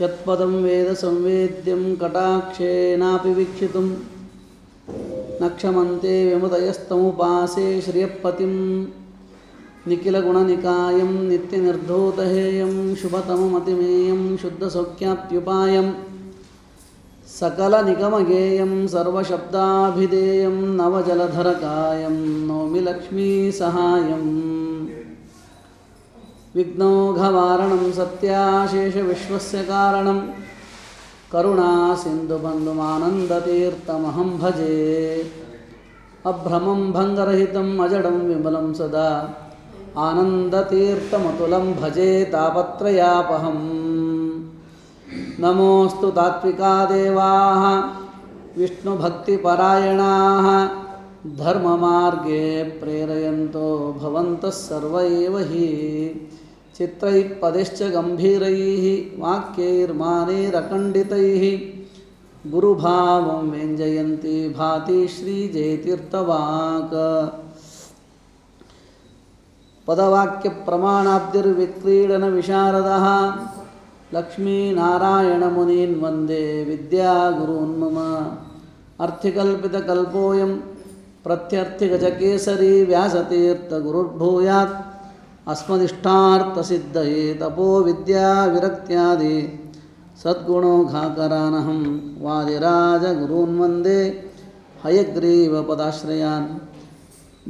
यत्पदं वेदसंवेद्यं कटाक्षेनापि वीक्षितुं न क्षमन्ते विमदयस्तमुपासे श्रियःपतिं निखिलगुणनिकायं नित्यनिर्धूतहेयं शुभतममतिमेयं शुद्धसौख्याप्युपायं सकलनिगमगेयं सर्वशब्दाभिधेयं नवजलधरकायं नौमि लक्ष्मीसहायम् विघ्नौघवारणं सत्याशेषविश्वस्य कारणं। करुणासिन्धुबन्धुमानन्दतीर्थमहं भजे। अभ्रमं भङ्गरहितम् अजडं विमलं सदा। आनन्दतीर्थमतुलं भजे तापत्रयापहम्। नमोऽस्तु तात्विका देवाः, विष्णुभक्तिपरायणाः। धर्ममार्गे प्रेरयन्तो भवन्तः सर्व एव हि। चित्रैः पदैश्च गम्भीरैः वाक्यैर्मानैरखण्डितैः। गुरुभावं व्यञ्जयन्ती भाति श्रीजयतीर्थवाक्। पदवाक्यप्रमाणाब्धिर्विक्रीडनविशारदः। लक्ष्मीनारायणमुनीन् वंदे विद्यागुरून् मम अर्थिकल्पितकल्पोऽयं प्रत्यर्थिगजकेसरी व्यासतीर्थगुरुर्भूयात्। अस्मदिष्टार्थसिद्धये तपो विद्याविरक्त्यादि सद्गुणोघाकरानहं वादिराजगुरून् वंदे हयग्रीवपदाश्रयान्।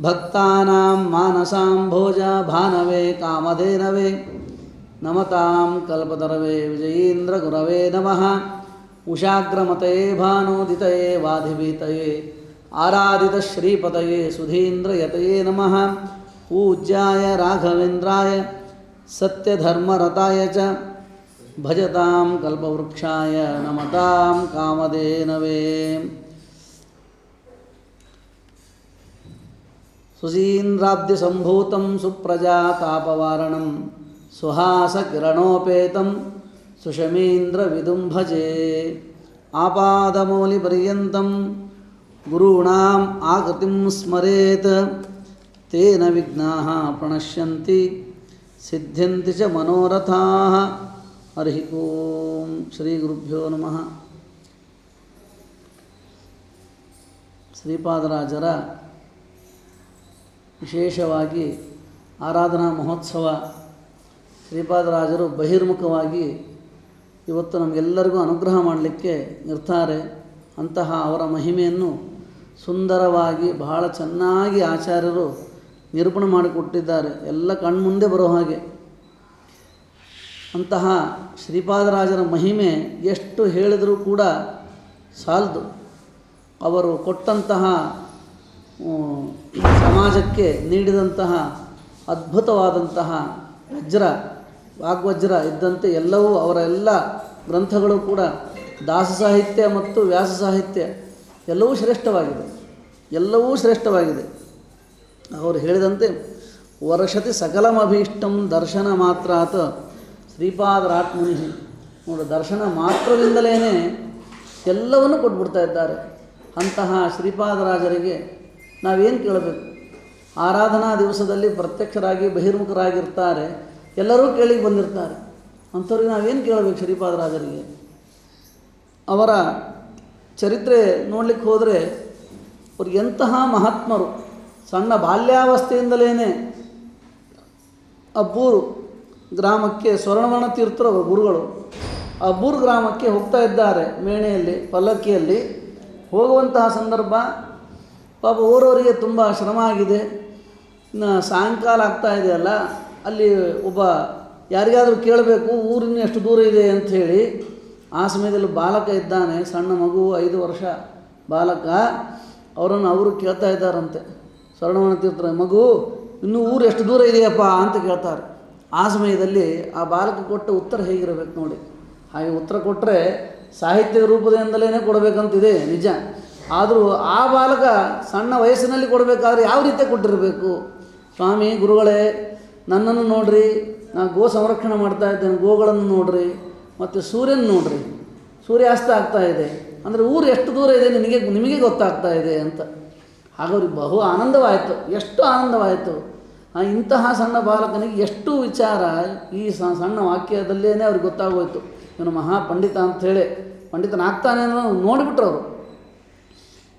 भक्तानां मानसां भोजा भानवे कामधेनवे। नमतां कल्पतरवे विजयीन्द्रगुरवे नमः। उषाग्रमतये भानोदितये वाधिभीतये। आराधितश्रीपतये सुधीन्द्रयतये नमः। पूज्याय राघवेन्द्राय, सत्यधर्मरताय च भजतां कल्पवृक्षाय नमतां कामधेनवे सुसीन्द्राब्धिसम्भूतं सुप्रजातापवारणं, सुहासकिरणोपेतं सुशमीन्द्रविदुं भजे आपादमौलिपर्यन्तं गुरूणाम् आकृतिं स्मरेत्। ತೇನ ವಿಘ್ನಾ ಪ್ರಣಶ್ಯಂತಿ ಸಿದ್ಧಂತಿ ಚ ಮನೋರಥಾ ಹರಿ ಓಂ ಶ್ರೀ ಗುರುಭ್ಯೋ ನಮಃ. ಶ್ರೀಪಾದರಾಜರ ವಿಶೇಷವಾಗಿ ಆರಾಧನಾ ಮಹೋತ್ಸವ ಶ್ರೀಪಾದರಾಜರು ಬಹಿರ್ಮುಖವಾಗಿ ಇವತ್ತು ನಮಗೆಲ್ಲರಿಗೂ ಅನುಗ್ರಹ ಮಾಡಲಿಕ್ಕೆ ನಿರ್ತಾರೆ. ಅಂತಹ ಅವರ ಮಹಿಮೆಯನ್ನು ಸುಂದರವಾಗಿ ಬಹಳ ಚೆನ್ನಾಗಿ ಆಚಾರ್ಯರು ನಿರೂಪಣೆ ಮಾಡಿಕೊಟ್ಟಿದ್ದಾರೆ. ಎಲ್ಲ ಕಣ್ಮುಂದೆ ಬರೋ ಹಾಗೆ. ಅಂತಹ ಶ್ರೀಪಾದರಾಜರ ಮಹಿಮೆ ಎಷ್ಟು ಹೇಳಿದರೂ ಕೂಡ ಸಾಲದು. ಅವರು ಕೊಟ್ಟಂತಹ ಸಮಾಜಕ್ಕೆ ನೀಡಿದಂತಹ ಅದ್ಭುತವಾದಂತಹ ವಜ್ರ, ವಾಗ್ವಜ್ರ ಇದ್ದಂತೆ ಎಲ್ಲವೂ ಅವರ ಎಲ್ಲ ಗ್ರಂಥಗಳು ಕೂಡ ದಾಸ ಸಾಹಿತ್ಯ ಮತ್ತು ವ್ಯಾಸ ಸಾಹಿತ್ಯ ಎಲ್ಲವೂ ಶ್ರೇಷ್ಠವಾಗಿದೆ. ಎಲ್ಲವೂ ಶ್ರೇಷ್ಠವಾಗಿದೆ. ಅವರು ಹೇಳಿದಂತೆ ವರ್ಷತಿ ಸಕಲಮಭೀಷ್ಟಂ ದರ್ಶನ ಮಾತ್ರಾತ್ ಶ್ರೀಪಾದರಾತ್ಮುನಿ. ನೋಡು, ದರ್ಶನ ಮಾತ್ರದಿಂದಲೇ ಎಲ್ಲವನ್ನು ಕೊಟ್ಬಿಡ್ತಾ ಇದ್ದಾರೆ. ಅಂತಹ ಶ್ರೀಪಾದರಾಜರಿಗೆ ನಾವೇನು ಕೇಳಬೇಕು? ಆರಾಧನಾ ದಿವಸದಲ್ಲಿ ಪ್ರತ್ಯಕ್ಷರಾಗಿ, ಬಹಿರ್ಮುಖರಾಗಿರ್ತಾರೆ, ಎಲ್ಲರೂ ಕೇಳಿ ಬಂದಿರ್ತಾರೆ. ಅಂಥವ್ರಿಗೆ ನಾವೇನು ಕೇಳಬೇಕು ಶ್ರೀಪಾದರಾಜರಿಗೆ? ಅವರ ಚರಿತ್ರೆ ನೋಡಲಿಕ್ಕೆ ಹೋದರೆ, ಅವ್ರಿಗೆ ಎಂತಹ ಮಹಾತ್ಮರು ಸಣ್ಣ ಬಾಲ್ಯಾವಸ್ಥೆಯಿಂದಲೇ ಅಬ್ಬೂರು ಗ್ರಾಮಕ್ಕೆ ಸ್ವರ್ಣವರ್ಣ ಅವರ ಗುರುಗಳು. ಅಬ್ಬೂರು ಗ್ರಾಮಕ್ಕೆ ಹೋಗ್ತಾ ಇದ್ದಾರೆ ಮೇಣೆಯಲ್ಲಿ, ಪಲ್ಲಕ್ಕಿಯಲ್ಲಿ. ಹೋಗುವಂತಹ ಸಂದರ್ಭ ಪಾಪ ಓರೋರಿಗೆ ತುಂಬ ಶ್ರಮ ಆಗಿದೆ. ಸಾಯಂಕಾಲ ಆಗ್ತಾ ಇದೆಯಲ್ಲ ಅಲ್ಲಿ ಒಬ್ಬ ಯಾರಿಗಾದರೂ ಕೇಳಬೇಕು, ಊರಿನ ಎಷ್ಟು ದೂರ ಇದೆ ಅಂಥೇಳಿ ಆ ಸಮಯದಲ್ಲಿ ಬಾಲಕ ಇದ್ದಾನೆ, ಸಣ್ಣ ಮಗು, ಐದು ವರ್ಷ ಬಾಲಕ. ಅವರನ್ನು ಅವರು ಕೇಳ್ತಾ ಇದ್ದಾರಂತೆ. ಸ್ವರ್ಣವನ ತೀರ್ಥ ಮಗು, ಇನ್ನೂ ಊರು ಎಷ್ಟು ದೂರ ಇದೆಯಪ್ಪ ಅಂತ ಕೇಳ್ತಾರೆ. ಆ ಸಮಯದಲ್ಲಿ ಆ ಬಾಲಕ ಕೊಟ್ಟ ಉತ್ತರ ಹೇಗಿರಬೇಕು ನೋಡಿ. ಹಾಗೆ ಉತ್ತರ ಕೊಟ್ಟರೆ ಸಾಹಿತ್ಯ ರೂಪದಿಂದಲೇ ಕೊಡಬೇಕಂತಿದೆ, ನಿಜ. ಆದರೂ ಆ ಬಾಲಕ ಸಣ್ಣ ವಯಸ್ಸಿನಲ್ಲಿ ಕೊಡಬೇಕಾದ್ರೆ ಯಾವ ರೀತಿ ಕೊಟ್ಟಿರಬೇಕು? ಸ್ವಾಮಿ, ಗುರುಗಳೇ, ನನ್ನನ್ನು ನೋಡ್ರಿ, ನಾನು ಗೋ ಸಂರಕ್ಷಣೆ ಮಾಡ್ತಾ ಇದ್ದೇನೆ, ಗೋಗಳನ್ನು ನೋಡ್ರಿ, ಮತ್ತು ಸೂರ್ಯನ ನೋಡ್ರಿ. ಸೂರ್ಯಾಸ್ತ ಆಗ್ತಾ ಇದೆ. ಅಂದರೆ ಊರು ಎಷ್ಟು ದೂರ ಇದೆ ನಿನಗೆ, ನಿಮಗೆ ಗೊತ್ತಾಗ್ತಾ ಇದೆ ಅಂತ. ಹಾಗವ್ರಿಗೆ ಬಹು ಆನಂದವಾಯಿತು, ಎಷ್ಟು ಆನಂದವಾಯಿತು. ಇಂತಹ ಸಣ್ಣ ಬಾಲಕನಿಗೆ ಎಷ್ಟು ವಿಚಾರ ಈ ಸಣ್ಣ ವಾಕ್ಯದಲ್ಲೇ ಅವ್ರಿಗೆ ಗೊತ್ತಾಗೋಯ್ತು. ಇವನು ಮಹಾ ಪಂಡಿತ ಅಂಥೇಳಿ, ಪಂಡಿತನಾಗ್ತಾನೆ ಅನ್ನೋ ನೋಡಿಬಿಟ್ರು ಅವರು.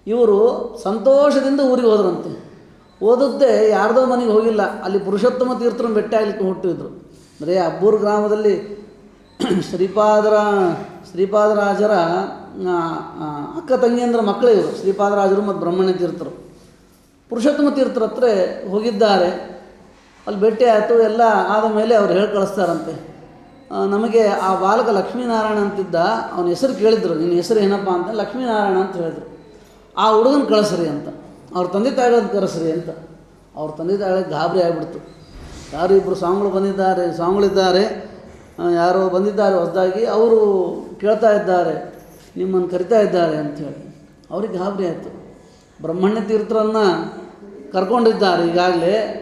ಇವರು ಸಂತೋಷದಿಂದ ಊರಿಗೆ ಹೋದ್ರಂತೆ. ಓದುತ್ತೆ ಯಾರ್ದೋ ಮನೆಗೆ ಹೋಗಿಲ್ಲ, ಅಲ್ಲಿ ಪುರುಷೋತ್ತಮ ತೀರ್ತರ ಬೆಟ್ಟ ಅಲ್ಲಿ ಹುಟ್ಟಿದ್ರು ಅಂದರೆ ಅಬ್ಬೂರು ಗ್ರಾಮದಲ್ಲಿ ಶ್ರೀಪಾದರ, ಶ್ರೀಪಾದರಾಜರ ಅಕ್ಕ ತಂಗಿಯಂದ್ರ ಮಕ್ಕಳೇ ಇವರು, ಶ್ರೀಪಾದರಾಜರು ಮತ್ತು ಬ್ರಹ್ಮಣ್ಯ ತೀರ್ಥರು. ಪುರುಷೋತ್ತಮ ತೀರ್ಥರ ಹತ್ರ ಹೋಗಿದ್ದಾರೆ. ಅಲ್ಲಿ ಭೇಟಿ ಆಯಿತು, ಎಲ್ಲ ಆದ ಮೇಲೆ ಅವ್ರು ಹೇಳಿ ಕಳಿಸ್ತಾರಂತೆ. ನಮಗೆ ಆ ಬಾಲಕ ಲಕ್ಷ್ಮೀನಾರಾಯಣ ಅಂತಿದ್ದ, ಅವನ ಹೆಸರು ಕೇಳಿದ್ರು, ನಿನ್ನ ಹೆಸರು ಏನಪ್ಪ ಅಂತ. ಲಕ್ಷ್ಮೀನಾರಾಯಣ ಅಂತ ಹೇಳಿದ್ರು. ಆ ಹುಡುಗನ ಕಳಿಸ್ರಿ ಅಂತ. ಅವ್ರ ತಂದೆ ತಾಯಿಗಳನ್ನ ಕರೆಸ್ರಿ ಅಂತ. ಅವ್ರ ತಂದೆ ತಾಯಿಗಳಿಗೆ ಗಾಬರಿ ಆಗಿಬಿಡ್ತು. ಯಾರು ಇಬ್ಬರು ಸ್ವಾಮಿಗಳು ಬಂದಿದ್ದಾರೆ ಸ್ವಾಮಿಗಳಿದ್ದಾರೆ ಯಾರೋ ಬಂದಿದ್ದಾರೆ ಹೊಸದಾಗಿ, ಅವರು ಕೇಳ್ತಾ ಇದ್ದಾರೆ, ನಿಮ್ಮನ್ನು ಕರಿತಾ ಇದ್ದಾರೆ ಅಂಥೇಳಿ ಅವ್ರಿಗೆ ಗಾಬರಿ ಆಯಿತು. ಬ್ರಹ್ಮಣ್ಯ ತೀರ್ಥರನ್ನು ಕರ್ಕೊಂಡಿದ್ದಾರೆ ಈಗಾಗಲೇ.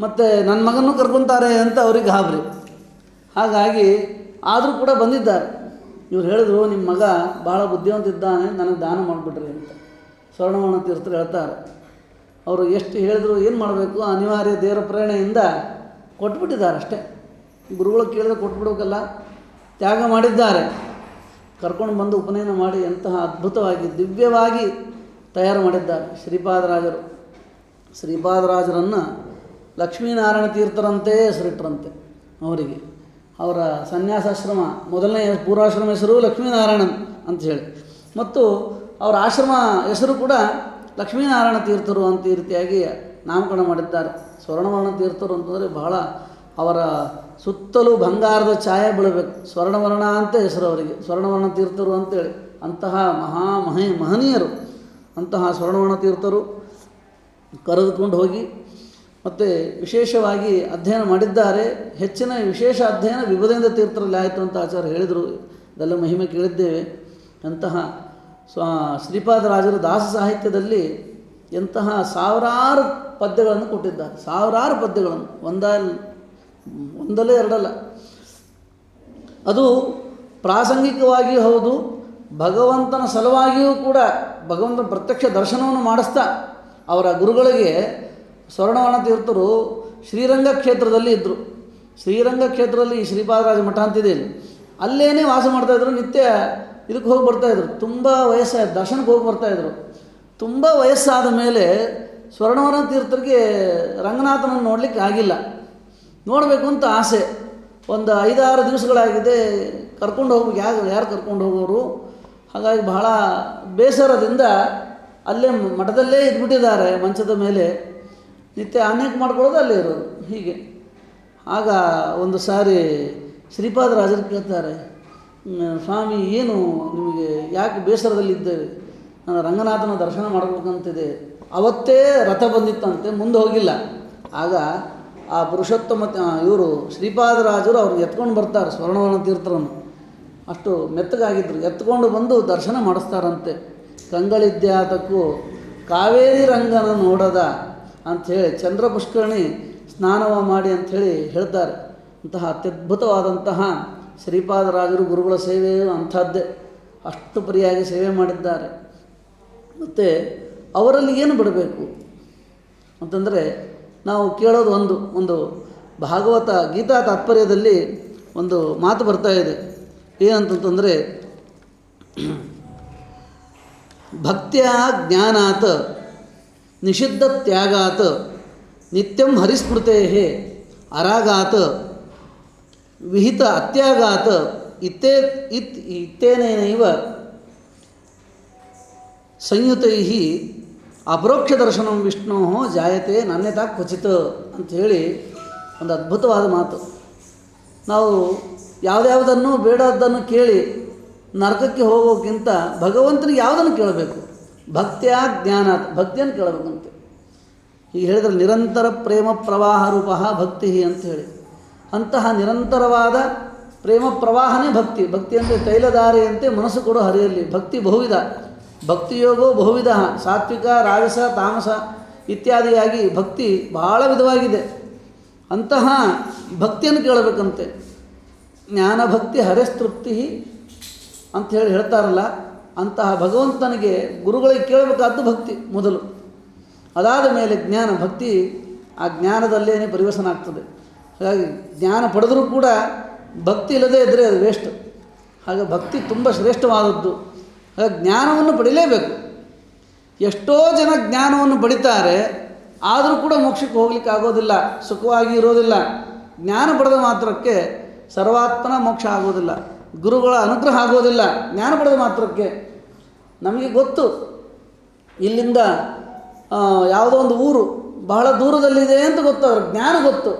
ಮತ್ತು ನನ್ನ ಮಗನೂ ಕರ್ಕೊತಾರೆ ಅಂತ ಅವ್ರಿಗೆ ಗಾಬರಿ. ಹಾಗಾಗಿ ಆದರೂ ಕೂಡ ಬಂದಿದ್ದಾರೆ. ಇವ್ರು ಹೇಳಿದ್ರು ನಿಮ್ಮ ಮಗ ಭಾಳ ಬುದ್ಧಿವಂತ ಇದ್ದಾನೆ, ನನಗೆ ದಾನ ಮಾಡಿಬಿಟ್ರಿ ಅಂತ. ಸ್ವರ್ಣವರ್ಣ ತೀರ್ಥರು ಹೇಳ್ತಾರೆ. ಅವರು ಎಷ್ಟು ಹೇಳಿದ್ರು ಏನು ಮಾಡಬೇಕು? ಅನಿವಾರ್ಯ ದೇವರ ಪ್ರೇರಣೆಯಿಂದ ಕೊಟ್ಬಿಟ್ಟಿದ್ದಾರೆ ಅಷ್ಟೇ. ಗುರುಗಳು ಕೇಳಿದ್ರೆ ಕೊಟ್ಬಿಡ್ಬೇಕಲ್ಲ. ತ್ಯಾಗ ಮಾಡಿದ್ದಾರೆ. ಕರ್ಕೊಂಡು ಬಂದು ಉಪನಯನ ಮಾಡಿ ಎಂತಹ ಅದ್ಭುತವಾಗಿ ದಿವ್ಯವಾಗಿ ತಯಾರು ಮಾಡಿದ್ದಾರೆ. ಶ್ರೀಪಾದರಾಜರು ಶ್ರೀಪಾದರಾಜರನ್ನು ಲಕ್ಷ್ಮೀನಾರಾಯಣ ತೀರ್ಥರಂತೆ ಹೆಸರಿಟ್ಟರಂತೆ ಅವರಿಗೆ. ಅವರ ಸನ್ಯಾಸಾಶ್ರಮ, ಮೊದಲನೇ ಪೂರ್ವಾಶ್ರಮ ಹೆಸರು ಲಕ್ಷ್ಮೀನಾರಾಯಣ ಅಂತ ಹೇಳಿ. ಮತ್ತು ಅವರ ಆಶ್ರಮ ಹೆಸರು ಕೂಡ ಲಕ್ಷ್ಮೀನಾರಾಯಣ ತೀರ್ಥರು ಅಂತ ಈ ರೀತಿಯಾಗಿ ನಾಮಕರಣ ಮಾಡಿದ್ದಾರೆ. ಸ್ವರ್ಣವರ್ಣ ತೀರ್ಥರು ಅಂತಂದರೆ ಬಹಳ ಅವರ ಸುತ್ತಲೂ ಬಂಗಾರದ ಛಾಯೆ ಬೀಳಬೇಕು. ಸ್ವರ್ಣವರ್ಣ ಅಂತ ಹೆಸರು ಅವರಿಗೆ. ಸ್ವರ್ಣವರ್ಣ ತೀರ್ಥರು ಅಂತೇಳಿ ಅಂತಹ ಮಹಾ ಮಹೇ ಮಹನೀಯರು. ಅಂತಹ ಸ್ವರ್ಣವಣ ತೀರ್ಥರು ಕರೆದುಕೊಂಡು ಹೋಗಿ ಮತ್ತು ವಿಶೇಷವಾಗಿ ಅಧ್ಯಯನ ಮಾಡಿದ್ದಾರೆ. ಹೆಚ್ಚಿನ ವಿಶೇಷ ಅಧ್ಯಯನ ವಿಭುದೇಂದ್ರ ತೀರ್ಥರಲ್ಲಿ ಆಯಿತು ಅಂತ ಆಚಾರ್ಯ ಹೇಳಿದರು. ಇದೆಲ್ಲ ಮಹಿಮೆ ಕೇಳಿದ್ದೇವೆ. ಅಂತಹ ಸ್ವ ಶ್ರೀಪಾದರಾಜರು ದಾಸ ಸಾಹಿತ್ಯದಲ್ಲಿ ಎಂತಹ ಸಾವಿರಾರು ಪದ್ಯಗಳನ್ನು ಕೊಟ್ಟಿದ್ದಾರೆ. ಸಾವಿರಾರು ಪದ್ಯಗಳನ್ನು. ಒಂದ, ಒಂದಲ್ಲೇ ಎರಡಲ್ಲ. ಅದು ಪ್ರಾಸಂಗಿಕವಾಗಿಯೂ ಹೌದು ಭಗವಂತನ ಸಲುವಾಗಿಯೂ ಕೂಡ ಭಗವಂತನ ಪ್ರತ್ಯಕ್ಷ ದರ್ಶನವನ್ನು ಮಾಡಿಸ್ತಾ ಅವರ ಗುರುಗಳಿಗೆ ಸ್ವರ್ಣವನ ತೀರ್ಥರು ಶ್ರೀರಂಗ ಕ್ಷೇತ್ರದಲ್ಲಿ ಇದ್ದರು ಶ್ರೀರಂಗ ಕ್ಷೇತ್ರದಲ್ಲಿ ಶ್ರೀಪಾದರಾಜ ಮಠ ಅಂತಿದೆ ಅಲ್ಲೇನೇ ವಾಸ ಮಾಡ್ತಾಯಿದ್ರು ನಿತ್ಯ ಇದಕ್ಕೆ ಹೋಗಿ ಬರ್ತಾಯಿದ್ರು ತುಂಬ ವಯಸ್ಸಾಯ್ತು ದರ್ಶನಕ್ಕೆ ಹೋಗಿ ಬರ್ತಾಯಿದ್ರು ತುಂಬ ವಯಸ್ಸಾದ ಮೇಲೆ ಸ್ವರ್ಣವನ ತೀರ್ಥರಿಗೆ ರಂಗನಾಥನನ್ನು ನೋಡಲಿಕ್ಕೆ ಆಗಿಲ್ಲ. ನೋಡಬೇಕು ಅಂತ ಆಸೆ. ಒಂದು ಐದಾರು ದಿವಸಗಳಾಗಿದೆ ಕರ್ಕೊಂಡು ಹೋಗ್ಬೇಕು. ಯಾರು ಯಾರು ಕರ್ಕೊಂಡು ಹೋಗೋರು? ಹಾಗಾಗಿ ಬಹಳ ಬೇಸರದಿಂದ ಅಲ್ಲೇ ಮಠದಲ್ಲೇ ಇದ್ಬಿಟ್ಟಿದ್ದಾರೆ ಮಂಚದ ಮೇಲೆ. ನಿತ್ಯ ಅನೇಕ ಮಾಡ್ಕೊಳ್ಳೋದು ಅಲ್ಲೇ ಇರೋದು, ಹೀಗೆ. ಆಗ ಒಂದು ಸಾರಿ ಶ್ರೀಪಾದರಾಜರು ಕೇಳ್ತಾರೆ ಸ್ವಾಮಿ, ಏನು ನಿಮಗೆ ಯಾಕೆ ಬೇಸರದಲ್ಲಿದ್ದೇವೆ ನಾನು ರಂಗನಾಥನ ದರ್ಶನ ಮಾಡಬೇಕಂತಿದೆ. ಅವತ್ತೇ ರಥ ಬಂದಿತ್ತಂತೆ, ಮುಂದೆ ಹೋಗಿಲ್ಲ. ಆಗ ಆ ಪುರುಷೋತ್ತಮ ಇವರು ಶ್ರೀಪಾದರಾಜರು ಅವ್ರಿಗೆ ಎತ್ಕೊಂಡು ಬರ್ತಾರೆ, ಸ್ವರ್ಣವರ್ಣ ತೀರ್ಥರನ್ನು. ಅಷ್ಟು ಮೆತ್ತಗಾಗಿದ್ರು. ಎತ್ಕೊಂಡು ಬಂದು ದರ್ಶನ ಮಾಡಿಸ್ತಾರಂತೆ. ಕಂಗಳಿದ್ಯಾತಕ್ಕೂ ಕಾವೇರಿ ರಂಗನ ನೋಡದ ಅಂಥೇಳಿ ಚಂದ್ರ ಪುಷ್ಕರಣಿ ಸ್ನಾನವ ಮಾಡಿ ಅಂಥೇಳಿ ಹೇಳ್ತಾರೆ. ಅಂತಹ ಅತ್ಯದ್ಭುತವಾದಂತಹ ಶ್ರೀಪಾದರಾಜರು ಗುರುಗಳ ಸೇವೆಯು ಅಂಥದ್ದೇ. ಅಷ್ಟು ಪರಿಯಾಗಿ ಸೇವೆ ಮಾಡಿದ್ದಾರೆ. ಮತ್ತು ಅವರಲ್ಲಿ ಏನು ಬಿಡಬೇಕು? ಅಂತಂದರೆ ನಾವು ಕೇಳೋದು ಒಂದು ಒಂದು ಭಾಗವತ ಗೀತಾ ತಾತ್ಪರ್ಯದಲ್ಲಿ ಒಂದು ಮಾತು ಬರ್ತಾ ಇದೆ. ಏನಂತಂತಂದರೆ ಭಕ್ತಿಯ ಜ್ಞಾನಾತ್, ನಿಷಿದ್ಧ ತ್ಯಾಗಾತ್, ನಿತ್ಯಂ ಹರಿಸ್ಮೃತೆ ಅರಾಗಾತ್, ವಿಹಿತ ಅತ್ಯಾಗಾತ್, ಇತ್ತೇ, ಇತ್, ಇತ್ತೇನೇನೈವ ಸಂಯುತೈ ಅಪರೋಕ್ಷ ದರ್ಶನ ವಿಷ್ಣು ಜಾಯತೆ ನಾಣ್ಯತಾ ಕ್ವಚಿತ ಅಂಥೇಳಿ ಒಂದು ಅದ್ಭುತವಾದ ಮಾತು. ನಾವು ಯಾವುದ್ಯಾವುದನ್ನು ಬೇಡದ್ದನ್ನು ಕೇಳಿ ನರಕಕ್ಕೆ ಹೋಗೋಕ್ಕಿಂತ ಭಗವಂತನಿಗೆ ಯಾವುದನ್ನು ಕೇಳಬೇಕು? ಭಕ್ತಿಯ ಜ್ಞಾನ ಭಕ್ತಿಯನ್ನು ಕೇಳಬೇಕಂತೆ. ಈಗ ಹೇಳಿದ್ರೆ ನಿರಂತರ ಪ್ರೇಮ ಪ್ರವಾಹ ರೂಪ ಭಕ್ತಿ ಅಂತ ಹೇಳಿ. ಅಂತಹ ನಿರಂತರವಾದ ಪ್ರೇಮ ಪ್ರವಾಹನೇ ಭಕ್ತಿ. ಭಕ್ತಿ ಅಂದರೆ ತೈಲಧಾರೆಯಂತೆ ಮನಸ್ಸು ಕೊಡೋ ಹರಿಯಲ್ಲಿ ಭಕ್ತಿ ಬಹುವಿಧ. ಭಕ್ತಿಯೋಗೋ ಬಹುವಿಧ. ಸಾತ್ವಿಕ ರಾಜಸ ತಾಮಸ ಇತ್ಯಾದಿಯಾಗಿ ಭಕ್ತಿ ಬಹಳ ವಿಧವಾಗಿದೆ. ಅಂತಹ ಭಕ್ತಿಯನ್ನು ಕೇಳಬೇಕಂತೆ. ಜ್ಞಾನಭಕ್ತಿ ಹರಿಸ್ತೃಪ್ತಿ ಅಂತ ಹೇಳಿ ಹೇಳ್ತಾರಲ್ಲ, ಅಂತಹ ಭಗವಂತನಿಗೆ ಗುರುಗಳಿಗೆ ಕೇಳಬೇಕಾದ್ದು ಭಕ್ತಿ ಮೊದಲು. ಅದಾದ ಮೇಲೆ ಜ್ಞಾನ, ಭಕ್ತಿ ಆ ಜ್ಞಾನದಲ್ಲೇನೆ ಪರಿವರ್ತನ ಆಗ್ತದೆ. ಹಾಗಾಗಿ ಜ್ಞಾನ ಪಡೆದರೂ ಕೂಡ ಭಕ್ತಿ ಇಲ್ಲದೇ ಇದ್ದರೆ ಅದು ವೇಸ್ಟ್ ಹಾಗೆ ಭಕ್ತಿ ತುಂಬ ಶ್ರೇಷ್ಠವಾದದ್ದು. ಹಾಗೆ ಜ್ಞಾನವನ್ನು ಪಡಿಲೇಬೇಕು ಎಷ್ಟೋ ಜನ ಜ್ಞಾನವನ್ನು ಪಡಿತಾರೆ, ಆದರೂ ಕೂಡ ಮೋಕ್ಷಕ್ಕೆ ಹೋಗ್ಲಿಕ್ಕೆ ಆಗೋದಿಲ್ಲ, ಸುಖವಾಗಿ ಇರೋದಿಲ್ಲ. ಜ್ಞಾನ ಪಡೆದ ಮಾತ್ರಕ್ಕೆ ಸರ್ವಾತ್ಮನ ಮೋಕ್ಷ ಆಗೋದಿಲ್ಲ ಗುರುಗಳ ಅನುಗ್ರಹ ಆಗೋದಿಲ್ಲ ಜ್ಞಾನ ಪಡೆದ ಮಾತ್ರಕ್ಕೆ ನಮಗೆ ಗೊತ್ತು. ಇಲ್ಲಿಂದ ಯಾವುದೋ ಒಂದು ಊರು ಬಹಳ ದೂರದಲ್ಲಿದೆ ಅಂತ ಗೊತ್ತು. ಅವ್ರ ಜ್ಞಾನ ಗೊತ್ತು.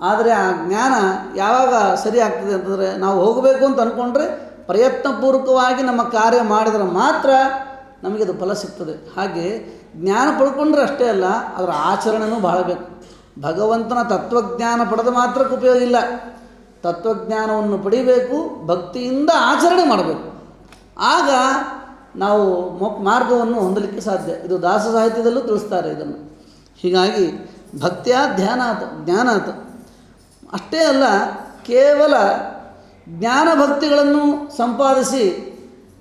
ಆದರೆ ಆ ಜ್ಞಾನ ಯಾವಾಗ ಸರಿ ಆಗ್ತದೆ ಅಂತಂದರೆ ನಾವು ಹೋಗಬೇಕು ಅಂತ ಅಂದ್ಕೊಂಡ್ರೆ ಪ್ರಯತ್ನಪೂರ್ವಕವಾಗಿ ನಮ್ಮ ಕಾರ್ಯ ಮಾಡಿದರೆ ಮಾತ್ರ ನಮಗೆ ಅದು ಫಲ ಸಿಗ್ತದೆ. ಹಾಗೆ ಜ್ಞಾನ ಪಡ್ಕೊಂಡ್ರೆ ಅಷ್ಟೇ ಅಲ್ಲ, ಅದರ ಆಚರಣೆಯೂ ಬಹಳ ಬೇಕು. ಭಗವಂತನ ತತ್ವಜ್ಞಾನ ಪಡೆದ ಮಾತ್ರಕ್ಕೆ ಉಪಯೋಗ ಇಲ್ಲ. ತತ್ವಜ್ಞಾನವನ್ನು ಪಡಿಬೇಕು, ಭಕ್ತಿಯಿಂದ ಆಚರಣೆ ಮಾಡಬೇಕು. ಆಗ ನಾವು ಮಾರ್ಗವನ್ನು ಹೊಂದಲಿಕ್ಕೆ ಸಾಧ್ಯ. ಇದು ದಾಸ ಸಾಹಿತ್ಯದಲ್ಲೂ ತಿಳಿಸ್ತಾರೆ ಇದನ್ನು. ಹೀಗಾಗಿ ಭಕ್ತಿಯ ಧ್ಯಾನ ಆತ ಜ್ಞಾನ ಆತ ಅಷ್ಟೇ ಅಲ್ಲ, ಕೇವಲ ಜ್ಞಾನ ಭಕ್ತಿಗಳನ್ನು ಸಂಪಾದಿಸಿ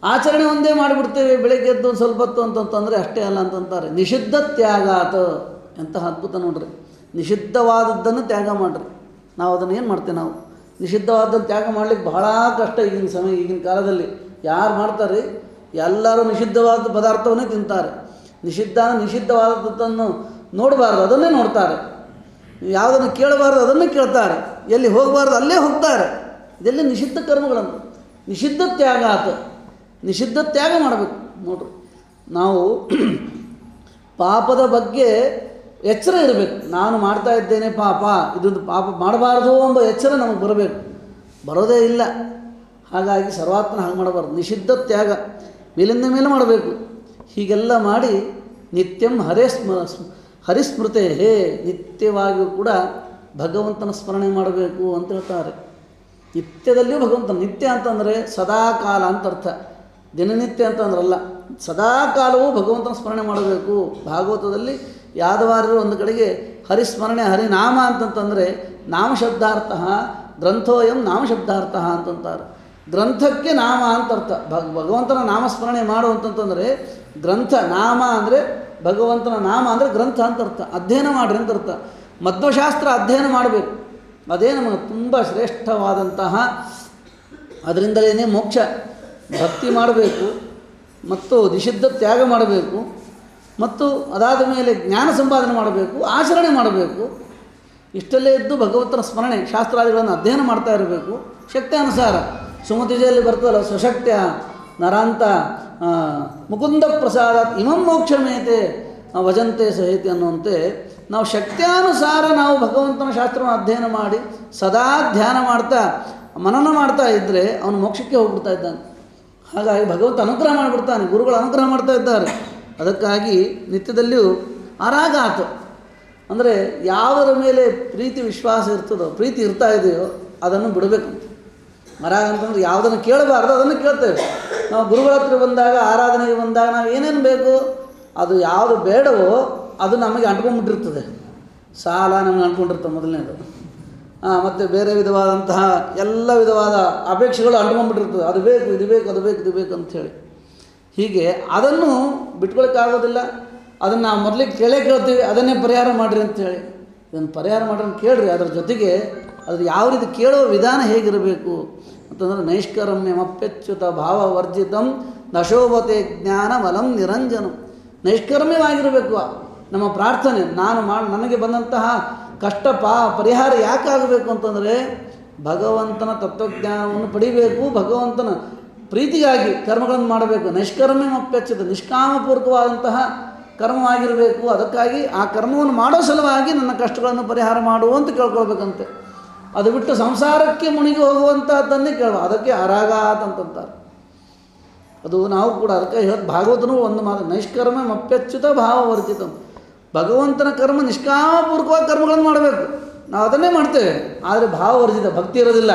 ಆಚರಣೆ ಒಂದೇ ಮಾಡಿಬಿಡ್ತೇವೆ, ಬೆಳಗ್ಗೆ ಎದ್ದು ಒಂದು ಸ್ವಲ್ಪ ಹೊತ್ತು ಅಂತಂತಂದರೆ ಅಷ್ಟೇ ಅಲ್ಲ ಅಂತಂತಾರೆ. ನಿಷಿದ್ಧ ತ್ಯಾಗಾತ ಎಂತಹ ಅದ್ಭುತ ನೋಡ್ರಿ. ನಿಷಿದ್ಧವಾದದ್ದನ್ನು ತ್ಯಾಗ ಮಾಡಿರಿ. ನಾವು ಅದನ್ನು ಏನು ಮಾಡ್ತೇವೆ ನಾವು? ನಿಷಿದ್ಧವಾದದ್ದು ತ್ಯಾಗ ಮಾಡಲಿಕ್ಕೆ ಬಹಳ ಕಷ್ಟ ಈಗಿನ ಸಮಯ, ಈಗಿನ ಕಾಲದಲ್ಲಿ. ಯಾರು ಮಾಡ್ತಾರೆ? ಎಲ್ಲರೂ ನಿಷಿದ್ಧವಾದ ಪದಾರ್ಥವನ್ನೇ ತಿಂತಾರೆ. ನಿಷಿದ್ಧ ನಿಷಿದ್ಧವಾದದ್ದನ್ನು ನೋಡಬಾರ್ದು, ಅದನ್ನೇ ನೋಡ್ತಾರೆ. ಯಾವುದನ್ನು ಕೇಳಬಾರ್ದು, ಅದನ್ನೇ ಕೇಳ್ತಾರೆ. ಎಲ್ಲಿ ಹೋಗಬಾರ್ದು, ಅಲ್ಲೇ ಹೋಗ್ತಾರೆ. ಇದೆಲ್ಲ ನಿಷಿದ್ಧ ಕರ್ಮಗಳನ್ನು ನಿಷಿದ್ಧ ತ್ಯಾಗ ಆತ. ನಿಷಿದ್ಧ ತ್ಯಾಗ ಮಾಡಬೇಕು. ನೋಡ್ರಿ, ನಾವು ಪಾಪದ ಬಗ್ಗೆ ಎಚ್ಚರ ಇರಬೇಕು. ನಾನು ಮಾಡ್ತಾ ಇದ್ದೇನೆ ಪಾಪ, ಇದೊಂದು ಪಾಪ ಮಾಡಬಾರ್ದು ಎಂಬ ಎಚ್ಚರ ನಮಗೆ ಬರಬೇಕು. ಬರೋದೇ ಇಲ್ಲ. ಹಾಗಾಗಿ ಸರ್ವಾತ್ಮನ ಹಾಗೆ ಮಾಡಬಾರ್ದು. ನಿಷಿದ್ಧ ತ್ಯಾಗ ಮೇಲಿಂದ ಮೇಲೆ ಮಾಡಬೇಕು. ಹೀಗೆಲ್ಲ ಮಾಡಿ ನಿತ್ಯಂ ಹರೇ ಸ್ಮ ಸ್ಮ- ಹರಿಸ್ಮೃತೆ, ಹೇ, ನಿತ್ಯವಾಗಿಯೂ ಕೂಡ ಭಗವಂತನ ಸ್ಮರಣೆ ಮಾಡಬೇಕು ಅಂತ ಹೇಳ್ತಾರೆ. ನಿತ್ಯದಲ್ಲಿಯೂ ಭಗವಂತ, ನಿತ್ಯ ಅಂತಂದರೆ ಸದಾ ಕಾಲ ಅಂತ ಅರ್ಥ. ದಿನನಿತ್ಯ ಅಂತಂದ್ರಲ್ಲ ಸದಾ ಕಾಲವೂ ಭಗವಂತನ ಸ್ಮರಣೆ ಮಾಡಬೇಕು. ಭಾಗವತದಲ್ಲಿ ಯಾದವಾರರು ಒಂದು ಕಡೆಗೆ ಹರಿಸ್ಮರಣೆ, ಹರಿನಾಮ ಅಂತಂತಂದರೆ ನಾಮಶಬ್ದಾರ್ಥ, ಗ್ರಂಥೋಯಂ ನಾಮಶಬ್ದಾರ್ಥ ಅಂತಂತಾರೆ. ಗ್ರಂಥಕ್ಕೆ ನಾಮ ಅಂತ ಅರ್ಥ. ಭಗ್, ಭಗವಂತನ ನಾಮಸ್ಮರಣೆ ಮಾಡು ಅಂತಂತಂದರೆ ಗ್ರಂಥ, ನಾಮ ಅಂದರೆ ಭಗವಂತನ ನಾಮ ಅಂದರೆ ಗ್ರಂಥ ಅಂತ ಅರ್ಥ. ಅಧ್ಯಯನ ಮಾಡ್ರಿ ಅಂತ ಅರ್ಥ. ಮಧ್ವಶಾಸ್ತ್ರ ಅಧ್ಯಯನ ಮಾಡಬೇಕು. ಅದೇ ನಮಗೆ ತುಂಬ ಶ್ರೇಷ್ಠವಾದಂತಹ ಅದರಿಂದಲೇ ಮೋಕ್ಷ ಭಕ್ತಿ ಮಾಡಬೇಕು ಮತ್ತು ನಿಷಿದ್ಧ ತ್ಯಾಗ ಮಾಡಬೇಕು. ಮತ್ತು ಅದಾದ ಮೇಲೆ ಜ್ಞಾನ ಸಂಪಾದನೆ ಮಾಡಬೇಕು, ಆಚರಣೆ ಮಾಡಬೇಕು. ಇಷ್ಟಲ್ಲೇ ಇದ್ದು ಭಗವಂತನ ಸ್ಮರಣೆ, ಶಾಸ್ತ್ರಾದಿಗಳನ್ನು ಅಧ್ಯಯನ ಮಾಡ್ತಾ ಇರಬೇಕು. ಶಕ್ತ್ಯಾನುಸಾರ ಸುಮತಿಜೆಯಲ್ಲಿ ಬರ್ತದಲ್ಲ, ಸ್ವಶಕ್ತ್ಯ, ನರಾಂತ ಮುಕುಂದ ಪ್ರಸಾದ ಇಮಂ ಮೋಕ್ಷಮೇತೆ ವಜಂತೆ ಸಹಿತಿ ಅನ್ನುವಂತೆ ನಾವು ಶಕ್ತ್ಯಾನುಸಾರ ನಾವು ಭಗವಂತನ ಶಾಸ್ತ್ರವನ್ನು ಅಧ್ಯಯನ ಮಾಡಿ ಸದಾ ಧ್ಯಾನ ಮಾಡ್ತಾ, ಮನನ ಮಾಡ್ತಾ ಇದ್ದರೆ ಅವನು ಮೋಕ್ಷಕ್ಕೆ ಹೋಗ್ಬಿಡ್ತಾ ಇದ್ದಾನೆ. ಹಾಗಾಗಿ ಭಗವಂತ ಅನುಗ್ರಹ ಮಾಡಿಬಿಡ್ತಾನೆ, ಗುರುಗಳು ಅನುಗ್ರಹ ಮಾಡ್ತಾ ಇದ್ದಾರೆ. ಅದಕ್ಕಾಗಿ ನಿತ್ಯದಲ್ಲಿಯೂ ಅರಾಘಾತ ಅಂದರೆ ಯಾವರ ಮೇಲೆ ಪ್ರೀತಿ ವಿಶ್ವಾಸ ಇರ್ತದೋ, ಪ್ರೀತಿ ಇರ್ತಾ ಇದೆಯೋ, ಅದನ್ನು ಬಿಡಬೇಕು ಮರಾಗ ಅಂತಂದ್ರೆ ಯಾವುದನ್ನು ಕೇಳಬಾರ್ದು, ಅದನ್ನು ಕೇಳ್ತೇವೆ. ನಾವು ಗುರುಗಳ ಹತ್ರ ಬಂದಾಗ, ಆರಾಧನೆಗೆ ಬಂದಾಗ ನಾವು ಏನೇನು ಬೇಕು, ಅದು ಯಾವುದು ಬೇಡವೋ, ಅದು ನಮಗೆ ಅಂಟ್ಕೊಂಡ್ಬಿಟ್ಟಿರ್ತದೆ. ಸಾಲ ನಮಗೆ ಅಂಟ್ಕೊಂಡಿರ್ತದೆ ಮೊದಲನೇದು. ಮತ್ತು ಬೇರೆ ವಿಧವಾದಂತಹ ಎಲ್ಲ ವಿಧವಾದ ಅಪೇಕ್ಷೆಗಳು ಅಂಟ್ಕೊಂಡ್ಬಿಟ್ಟಿರ್ತದೆ. ಅದು ಬೇಕು, ಇದು ಬೇಕು, ಅದು ಬೇಕು, ಇದು ಬೇಕು ಅಂಥೇಳಿ. ಹೀಗೆ ಅದನ್ನು ಬಿಟ್ಕೊಳಕ್ಕಾಗೋದಿಲ್ಲ. ಅದನ್ನು ನಾವು ಮೊದಲಿಗೆ ಕೇಳೇ ಕೇಳ್ತೀವಿ, ಅದನ್ನೇ ಪರಿಹಾರ ಮಾಡಿರಿ ಅಂತೇಳಿ. ಇದನ್ನು ಪರಿಹಾರ ಮಾಡ್ರಿ ಕೇಳ್ರಿ, ಅದ್ರ ಜೊತೆಗೆ ಅದ್ರ ಯಾವ ರೀತಿ ಕೇಳೋ ವಿಧಾನ ಹೇಗಿರಬೇಕು? ಅಂತಂದರೆ ನೈಷ್ಕರ್ಮ್ಯಮಪ್ಯಚ್ಯುತ ಭಾವವರ್ಜಿತಂ ನಶೋಭತೆ ಜ್ಞಾನ ಮಲಂ ನಿರಂಜನಂ ನೈಷ್ಕರ್ಮ್ಯವಾಗಿರಬೇಕು ನಮ್ಮ ಪ್ರಾರ್ಥನೆ. ನಾನು ಮಾಡಿ, ನನಗೆ ಬಂದಂತಹ ಕಷ್ಟ ಪಾ, ಪರಿಹಾರ ಯಾಕಾಗಬೇಕು ಅಂತಂದರೆ ಭಗವಂತನ ತತ್ವಜ್ಞಾನವನ್ನು ಪಡಿಬೇಕು, ಭಗವಂತನ ಪ್ರೀತಿಗಾಗಿ ಕರ್ಮಗಳನ್ನು ಮಾಡಬೇಕು. ನೈಷ್ಕರ್ಮ್ಯಮಪ್ಯಚ್ಯುತ ನಿಷ್ಕಾಮಪೂರ್ವಕವಾದಂತಹ ಕರ್ಮವಾಗಿರಬೇಕು. ಅದಕ್ಕಾಗಿ ಆ ಕರ್ಮವನ್ನು ಮಾಡೋ ಸಲುವಾಗಿ ನನ್ನ ಕಷ್ಟಗಳನ್ನು ಪರಿಹಾರ ಮಾಡು ಅಂತ ಕೇಳ್ಕೊಳ್ಬೇಕಂತೆ. ಅದು ಬಿಟ್ಟು ಸಂಸಾರಕ್ಕೆ ಮುಣಿಗಿ ಹೋಗುವಂಥದ್ದನ್ನೇ ಕೇಳುವ ಅದಕ್ಕೆ ಅರಾಗಾತ್ ಅಂತಂತಾರೆ. ಅದು ನಾವು ಕೂಡ ಅದಕ್ಕೆ ಹೇಳ್ತ ಭಾಗವತನು ಒಂದು ಮಾತು. ನೈಷ್ಕರ್ಮ ಅಪ್ಯಚ್ಯುತ ಭಾವ ವರ್ಜಿತ ಭಗವಂತನ ಕರ್ಮ ನಿಷ್ಕಾಮಪೂರ್ವಕವಾಗಿ ಕರ್ಮಗಳನ್ನು ಮಾಡಬೇಕು. ನಾವು ಅದನ್ನೇ ಮಾಡ್ತೇವೆ. ಆದರೆ ಭಾವವರ್ಜಿತ, ಭಕ್ತಿ ಇರೋದಿಲ್ಲ.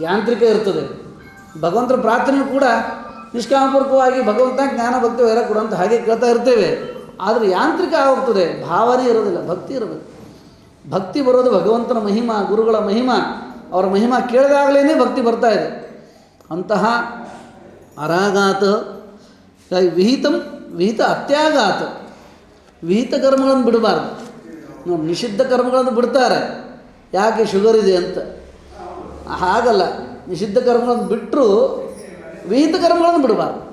ಯಾಂತ್ರಿಕ ಇರ್ತದೆ. ಭಗವಂತನ ಪ್ರಾರ್ಥನೆ ಕೂಡ ನಿಷ್ಕಾಮಪೂರ್ವಕವಾಗಿ ಭಗವಂತ ಜ್ಞಾನ, ಭಕ್ತಿ, ವೈರ ಕೊಡು ಅಂತ ಹಾಗೆ ಕೇಳ್ತಾ ಇರ್ತೇವೆ. ಆದರೆ ಯಾಂತ್ರಿಕ ಆಗ್ತದೆ ಭಾವನೆ ಇರೋದಿಲ್ಲ, ಭಕ್ತಿ ಇರಬೇಕು ಭಕ್ತಿ ಬರೋದು ಭಗವಂತನ ಮಹಿಮಾ, ಗುರುಗಳ ಮಹಿಮಾ. ಅವರ ಮಹಿಮಾ ಕೇಳಿದಾಗಲೇ ಭಕ್ತಿ ಬರ್ತಾ ಇದೆ. ಅಂತಹ ಅರಾಘಾತ ವಿಹಿತಂ, ವಿಹಿತ ಅತ್ಯಾಘಾತ. ವಿಹಿತ ಕರ್ಮಗಳನ್ನು ಬಿಡಬಾರ್ದು. ನಿಷಿದ್ಧ ಕರ್ಮಗಳನ್ನು ಬಿಡ್ತಾರೆ. ಯಾಕೆ ಶುಗರ್ ಇದೆ ಅಂತ? ಹಾಗಲ್ಲ. ನಿಷಿದ್ಧ ಕರ್ಮಗಳನ್ನು ಬಿಟ್ಟರು ವಿಹಿತ ಕರ್ಮಗಳನ್ನು ಬಿಡಬಾರ್ದು.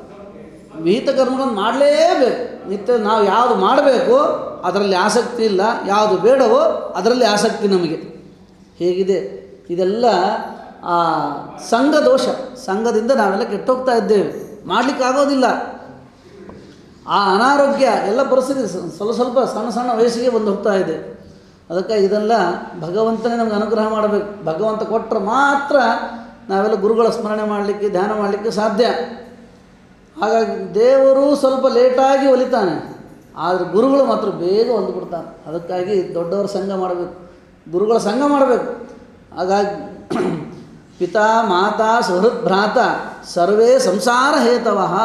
ವಿಹಿತ ಕರ್ಮಗಳನ್ನು ಮಾಡಲೇಬೇಕು. ನಿತ್ಯ ನಾವು ಯಾವುದು ಮಾಡಬೇಕು, ಅದರಲ್ಲಿ ಆಸಕ್ತಿ ಇಲ್ಲ, ಯಾವುದು ಬೇಡವೋ ಅದರಲ್ಲಿ ಆಸಕ್ತಿ ನಮಗೆ. ಹೇಗಿದೆ? ಇದೆಲ್ಲ ಆ ಸಂಘ ದೋಷ. ಸಂಘದಿಂದ ನಾವೆಲ್ಲ ಕೆಟ್ಟೋಗ್ತಾ ಇದ್ದೇವೆ. ಮಾಡಲಿಕ್ಕಾಗೋದಿಲ್ಲ ಆ ಅನಾರೋಗ್ಯ ಎಲ್ಲ ಪರಿಸ್ಥಿತಿ ಸ್ವಲ್ಪ ಸ್ವಲ್ಪ ಸಣ್ಣ ಸಣ್ಣ ವಯಸ್ಸಿಗೆ ಬಂದು ಹೋಗ್ತಾ ಇದೆ. ಅದಕ್ಕೆ ಇದೆಲ್ಲ ಭಗವಂತನೇ ನಮ್ಗೆ ಅನುಗ್ರಹ ಮಾಡಬೇಕು. ಭಗವಂತ ಕೊಟ್ಟರೆ ಮಾತ್ರ ನಾವೆಲ್ಲ ಗುರುಗಳ ಸ್ಮರಣೆ ಮಾಡಲಿಕ್ಕೆ, ಧ್ಯಾನ ಮಾಡಲಿಕ್ಕೆ ಸಾಧ್ಯ. ಹಾಗಾಗಿ ದೇವರು ಸ್ವಲ್ಪ ಲೇಟಾಗಿ ಒಲಿತಾನೆ. ಆದರೆ ಗುರುಗಳು ಮಾತ್ರ ಬೇಗ ಹೊಂದ್ಬಿಡ್ತಾನೆ ಅದಕ್ಕಾಗಿ ದೊಡ್ಡವರ ಸಂಘ ಮಾಡಬೇಕು. ಗುರುಗಳ ಸಂಘ ಮಾಡಬೇಕು. ಹಾಗಾಗಿ ಪಿತಾ, ಮಾತಾ ಸುಹೃತ್ ಭ್ರಾತ ಸರ್ವೇ ಸಂಸಾರ ಹೇತವ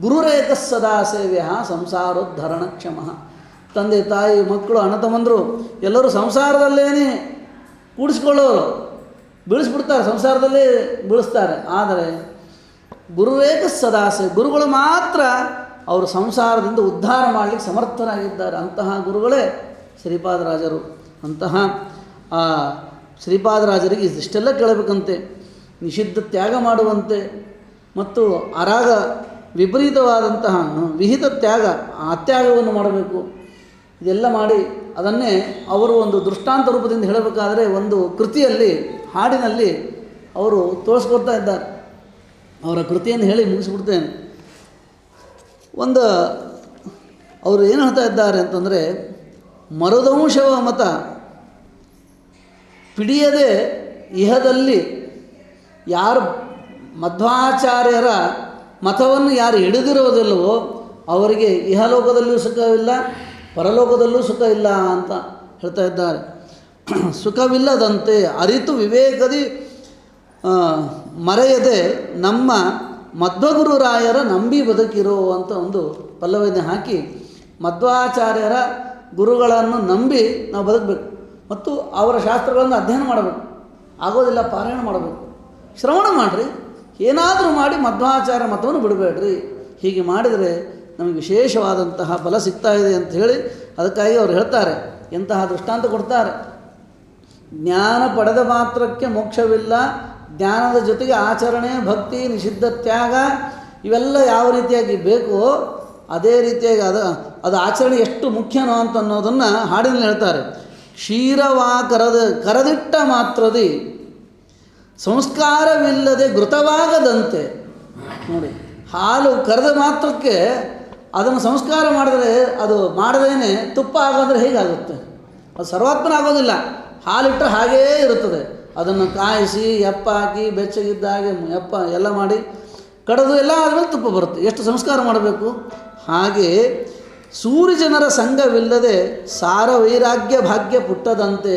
ಗುರುರೇಕ ಸದಾ ಸೇವ್ಯ, ಸಂಸಾರೋದ್ಧರಣ ಕ್ಷಮ. ತಂದೆ, ತಾಯಿ, ಮಕ್ಕಳು, ಅಣ್ಣ, ತಮ್ಮಂದರು ಎಲ್ಲರೂ ಸಂಸಾರದಲ್ಲೇನೆ ಕೂಡಿಸ್ಕೊಳ್ಳೋರು. ಬೀಳಿಸ್ಬಿಡ್ತಾರೆ, ಸಂಸಾರದಲ್ಲೇ ಬೀಳಿಸ್ತಾರೆ. ಆದರೆ ಗುರುವೇಕ ಸದಾಸೆ, ಗುರುಗಳು ಮಾತ್ರ ಅವರು ಸಂಸಾರದಿಂದ ಉದ್ಧಾರ ಮಾಡಲಿಕ್ಕೆ ಸಮರ್ಥರಾಗಿದ್ದಾರೆ. ಅಂತಹ ಗುರುಗಳೇ ಶ್ರೀಪಾದರಾಜರು ಅಂತಹ, ಆ ಶ್ರೀಪಾದರಾಜರಿಗೆ ಇದಿಷ್ಟೆಲ್ಲ ಕೇಳಬೇಕಂತೆ. ನಿಷಿದ್ಧ ತ್ಯಾಗ ಮಾಡುವಂತೆ ಮತ್ತು ಅರಾಗ ವಿಪರೀತವಾದಂತಹ ವಿಹಿತ ತ್ಯಾಗ, ಆ ತ್ಯಾಗವನ್ನು ಮಾಡಬೇಕು. ಇದೆಲ್ಲ ಮಾಡಿ ಅದನ್ನೇ ಅವರು ಒಂದು ದೃಷ್ಟಾಂತ ರೂಪದಿಂದ ಹೇಳಬೇಕಾದರೆ ಒಂದು ಕೃತಿಯಲ್ಲಿ ಹಾಡಿನಲ್ಲಿ ಅವರು ತೋರಿಸ್ಕೊಡ್ತಾ ಇದ್ದಾರೆ. ಅವರ ಕೃತಿಯನ್ನು ಹೇಳಿ ಮುಗಿಸ್ಬಿಡ್ತೇನೆ. ಒಂದು, ಅವರು ಏನು ಹೇಳ್ತಾ ಇದ್ದಾರೆ ಅಂತಂದರೆ, ಮರುದಂಶವ ಮತ ಪಿಡಿಯದೆ ಇಹದಲ್ಲಿ ಯಾರು ಮಧ್ವಾಚಾರ್ಯರ ಮತವನ್ನು ಯಾರು ಹಿಡಿದಿರುವುದಿಲ್ಲವೋ ಅವರಿಗೆ ಇಹಲೋಕದಲ್ಲೂ ಸುಖವಿಲ್ಲ ಪರಲೋಕದಲ್ಲೂ ಸುಖ ಇಲ್ಲ ಅಂತ ಹೇಳ್ತಾ ಇದ್ದಾರೆ. ಸುಖವಿಲ್ಲದಂತೆ ಅರಿತು ವಿವೇಕದಿ ಮರೆಯದೆ ನಮ್ಮ ಮಧ್ವಗುರುರಾಯರ ನಂಬಿ ಬದುಕಿರೋ ಅಂತ ಒಂದು ಪಲ್ಲವಿಯನ್ನು ಹಾಕಿ ಮಧ್ವಾಚಾರ್ಯರ ಗುರುಗಳನ್ನು ನಂಬಿ ನಾವು ಬದುಕಬೇಕು. ಮತ್ತು ಅವರ ಶಾಸ್ತ್ರಗಳನ್ನು ಅಧ್ಯಯನ ಮಾಡಬೇಕು. ಆಗೋದಿಲ್ಲ, ಪಾರಾಯಣ ಮಾಡಬೇಕು. ಶ್ರವಣ ಮಾಡಿರಿ. ಏನಾದರೂ ಮಾಡಿ ಮಧ್ವಾಚಾರ್ಯ ಮತವನ್ನು ಬಿಡಬೇಡ್ರಿ. ಹೀಗೆ ಮಾಡಿದರೆ ನಮಗೆ ವಿಶೇಷವಾದಂತಹ ಫಲ ಸಿಗ್ತಾ ಇದೆ ಅಂತ ಹೇಳಿ ಅದಕ್ಕಾಗಿ ಅವ್ರು ಹೇಳ್ತಾರೆ. ಎಂತಹ ದೃಷ್ಟಾಂತ ಕೊಡ್ತಾರೆ. ಜ್ಞಾನ ಪಡೆದ ಮಾತ್ರಕ್ಕೆ ಮೋಕ್ಷವಿಲ್ಲ. ಜ್ಞಾನದ ಜೊತೆಗೆ ಆಚರಣೆ, ಭಕ್ತಿ, ನಿಷಿದ್ಧ ತ್ಯಾಗ ಇವೆಲ್ಲ ಯಾವ ರೀತಿಯಾಗಿ ಬೇಕು ಅದೇ ರೀತಿಯಾಗಿ ಅದು ಅದು ಆಚರಣೆ ಎಷ್ಟು ಮುಖ್ಯನೋ ಅಂತ ಅನ್ನೋದನ್ನು ಹಾಡಿನಲ್ಲಿ ಹೇಳ್ತಾರೆ. ಕ್ಷೀರವಾ ಕರದ ಕರೆದಿಟ್ಟ ಮಾತ್ರದಿ, ಸಂಸ್ಕಾರವಿಲ್ಲದೆ ಘೃತವಾಗದಂತೆ ನೋಡಿ, ಹಾಲು ಕರೆದ ಮಾತ್ರಕ್ಕೆ ಅದನ್ನು ಸಂಸ್ಕಾರ ಮಾಡಿದರೆ ಅದು ಮಾಡದೇನೆ ತುಪ್ಪ ಆಗೋದ್ರೆ ಹೇಗಾಗುತ್ತೆ? ಅದು ಸರ್ವಾತ್ಮನ ಆಗೋದಿಲ್ಲ. ಹಾಲಿಟ್ಟರೆ ಹಾಗೇ ಇರುತ್ತದೆ. ಅದನ್ನು ಕಾಯಿಸಿ ಎಪ್ಪ ಹಾಕಿ ಬೆಚ್ಚಗಿದ್ದಾಗೆ ಎಪ್ಪ ಎಲ್ಲ ಮಾಡಿ ಕಡದು ಎಲ್ಲ ಆದಮೇಲೆ ತುಪ್ಪ ಬರುತ್ತೆ. ಎಷ್ಟು ಸಂಸ್ಕಾರ ಮಾಡಬೇಕು? ಹಾಗೆ ಸೂರ್ಯ ಜನರ ಸಂಘವಿಲ್ಲದೆ ಸಾರ ವೈರಾಗ್ಯ ಭಾಗ್ಯ ಪುಟ್ಟದಂತೆ